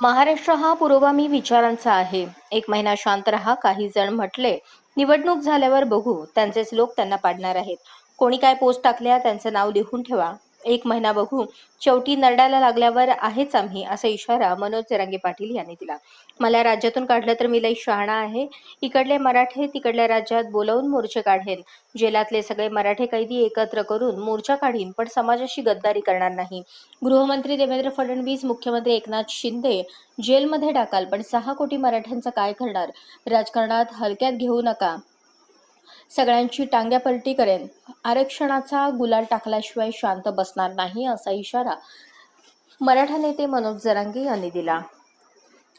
महाराष्ट्र हा पुरोगामी विचारांचा आहे. एक महिना शांत रहा काही जण म्हटले निवडणूक झाल्यावर बघू त्यांचेच लोक त्यांना पाडणार आहेत. कोणी काय पोस्ट टाकल्या त्यांचं नाव लिहून ठेवा. एक महिना बघू शेवटी नरडाला लागल्यावर आहेच आम्ही असा इशारा मनोज जरांगे पाटील यांनी दिला. मला राज्यातून काढलं तर मी लई शहाणा आहे. इकडले मराठे तिकडल्या राज्यात बोलवून मोर्चे काढेन. जेलातले सगळे मराठे कैदी एकत्र करून मोर्चा काढीन पण समाजाशी गद्दारी करणार नाही. गृहमंत्री देवेंद्र फडणवीस मुख्यमंत्री एकनाथ शिंदे जेलमध्ये टाकाल पण सहा कोटी मराठ्यांचं काय करणार? राजकारणात हलक्यात घेऊ नका. सगळ्यांची टांग्यापलटी करेन. आरक्षणाचा गुलाल टाकल्याशिवाय शांत बसणार नाही असा इशारा मराठा नेते मनोज जरांगे यांनी दिला.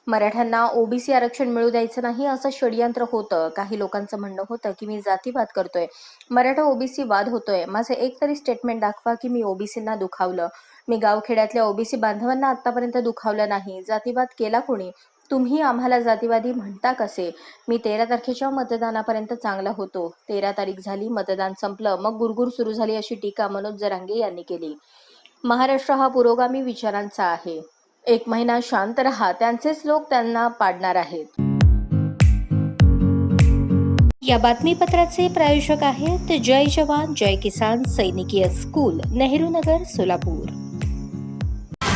मराठ्यांना ओबीसी आरक्षण मिळू द्यायचं नाही असं षडयंत्र होतं. काही लोकांचं म्हणणं होतं की मी जातीवाद करतोय. मराठा ओबीसी वाद होतोय. माझं एक तरी स्टेटमेंट दाखवा की मी ओबीसींना दुखावलं. मी गावखेड्यातल्या ओबीसी बांधवांना आतापर्यंत दुखावलं नाही. जातीवाद केला कोणी? तुम्ही आम्हाला जातीवादी म्हणता कसे? मी तेरा तारखेच्या मतदानापर्यंत चांगला होतो. तेरा तारीख झाली मतदान संपलं मग गुरगुर सुरू झाली अशी टीका मनोज जरांगे यांनी केली. महाराष्ट्र हा पुरोगामी विचारांचा आहे. एक महिना शांत रहा त्यांचेच लोक त्यांना पाडणार आहेत. या बातमीपत्राचे प्रायोजक आहेत जय जवान जय किसान सैनिकीय स्कूल नेहरू नगर सोलापूर.